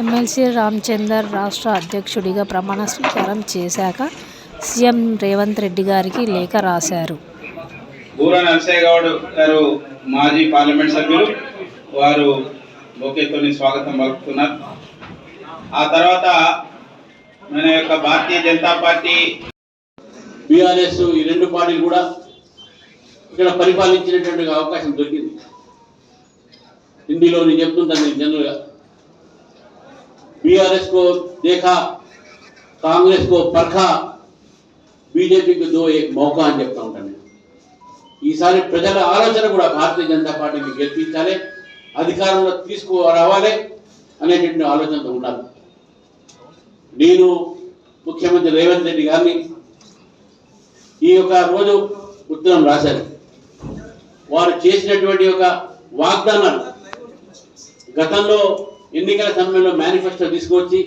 MLC Ramachandar రాష్ట్ర అధ్యక్షుడిగా ప్రమాణ స్వీకారం చేశాక సీఎం రేవంత్ రెడ్డి గారికి లేఖ రాశారు. బూర గారు మాజీ పార్లమెంట్ సభ్యులు. వారు స్వాగతం పలుకుతున్నారు. ఆ తర్వాత మన యొక్క భారతీయ జనతా పార్టీ బీఆర్ఎస్ ఈ రెండు పార్టీలు కూడా ఇక్కడ పరిపాలించినటువంటి అవకాశం దొరికింది. హిందీలో నేను చెప్తుంటాను నేను జనరల్గా. బీఆర్ఎస్ को देखा కాంగ్రెస్ को परखा బీజేపీకి దో ఏక్ మౌకా అని చెప్తా ఉంటాను నేను ఈసారి ప్రజల ఆలోచన కూడా భారతీయ జనతా పార్టీని గెలిపించాలి అధికారంలో తీసుకురావాలి అనేటువంటి ఆలోచనతో ఉన్నారు నేను ముఖ్యమంత్రి రేవంత్ రెడ్డి గారిని ఈ యొక్క రోజు ఉత్తరం రాశారు వారు చేసినటువంటి ఒక వాగ్దానాలు గతంలో ఎన్నికల సమయంలో మేనిఫెస్టో తీసుకొచ్చి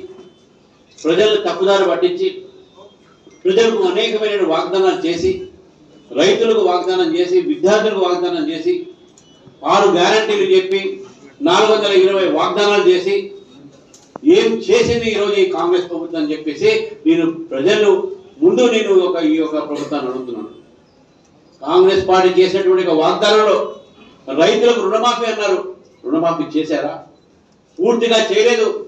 ప్రజలను తప్పుదారి పట్టించి ప్రజలకు అనేకమైన వాగ్దానాలు చేసి రైతులకు వాగ్దానం చేసి విద్యార్థులకు వాగ్దానం చేసి ఆరు గ్యారంటీలు చెప్పి నాలుగు వందల ఇరవై వాగ్దానాలు చేసి ఏం చేసింది ఈరోజు ఈ కాంగ్రెస్ ప్రభుత్వం అని చెప్పేసి నేను ప్రజలు ముందు నేను ఒక ఈ యొక్క ప్రభుత్వాన్ని అడుగుతున్నాను. కాంగ్రెస్ పార్టీ చేసినటువంటి వాగ్దానంలో రైతులకు రుణమాఫీ అన్నారు. రుణమాఫీ చేశారా? పూర్తిగా చేయలేదు.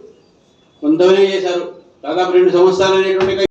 కొంతమంది చేశారు. దాదాపు రెండు సంవత్సరాలు అనేటువంటి